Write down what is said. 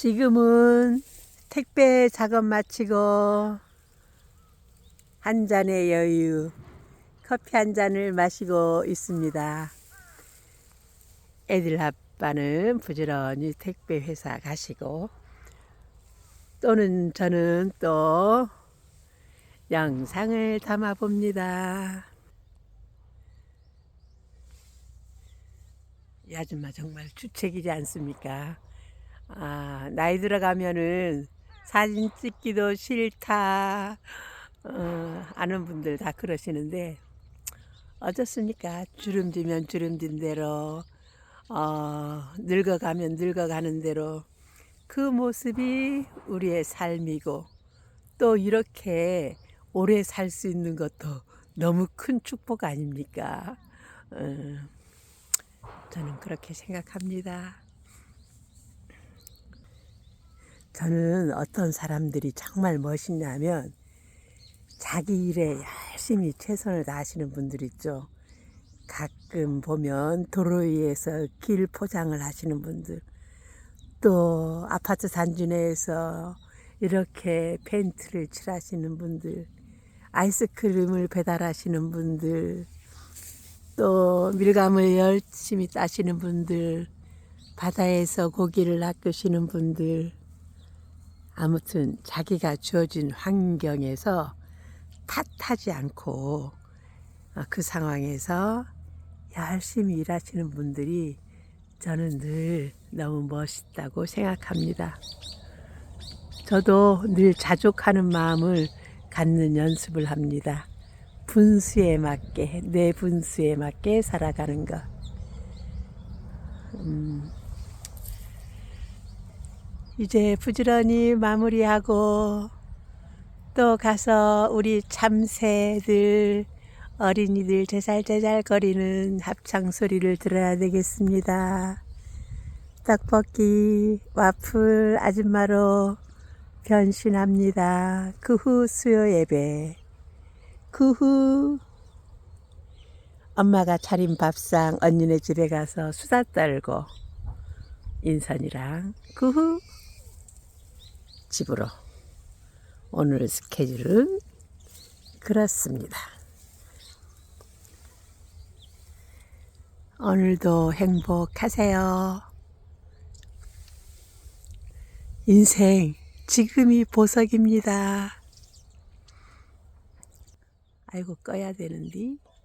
지금은 택배 작업 마치고 한 잔의 여유, 커피 한 잔을 마시고 있습니다. 애들 아빠는 부지런히 택배 회사 가시고 또는 저는 또 영상을 담아 봅니다. 이 아줌마 정말 주책이지 않습니까? 아, 나이 들어가면은 사진 찍기도 싫다, 어, 아는 분들 다 그러시는데, 어떻습니까? 주름지면 주름진 대로, 어, 늙어가면 늙어가는 대로, 그 모습이 우리의 삶이고, 또 이렇게 오래 살 수 있는 것도 너무 큰 축복 아닙니까? 어, 저는 그렇게 생각합니다. 저는 어떤 사람들이 정말 멋있냐면 자기 일에 열심히 최선을 다하시는 분들 있죠. 가끔 보면 도로 위에서 길 포장을 하시는 분들, 또 아파트 단지 내에서 이렇게 펜트를 칠하시는 분들, 아이스크림을 배달하시는 분들, 또 밀감을 열심히 따시는 분들, 바다에서 고기를 낚으시는 분들, 아무튼 자기가 주어진 환경에서 탓하지 않고 어, 그 상황에서 열심히 일하시는 분들이 저는 늘 너무 멋있다고 생각합니다. 저도 늘 자족하는 마음을 갖는 연습을 합니다. 분수에 맞게, 내 분수에 맞게 살아가는 것. 음, 이제 부지런히 마무리하고 또 가서 우리 참새들, 어린이들 제잘제잘 거리는 합창 소리를 들어야 되겠습니다. 떡볶이, 와플 아줌마로 변신합니다. 그 후 수요 예배. 그 후 엄마가 차린 밥상 언니네 집에 가서 수다 떨고 인선이랑 그 후 집으로 오늘 스케줄은 그렇습니다. 오늘도 행복하세요. 인생 지금이 보석입니다. 아이고 꺼야 되는데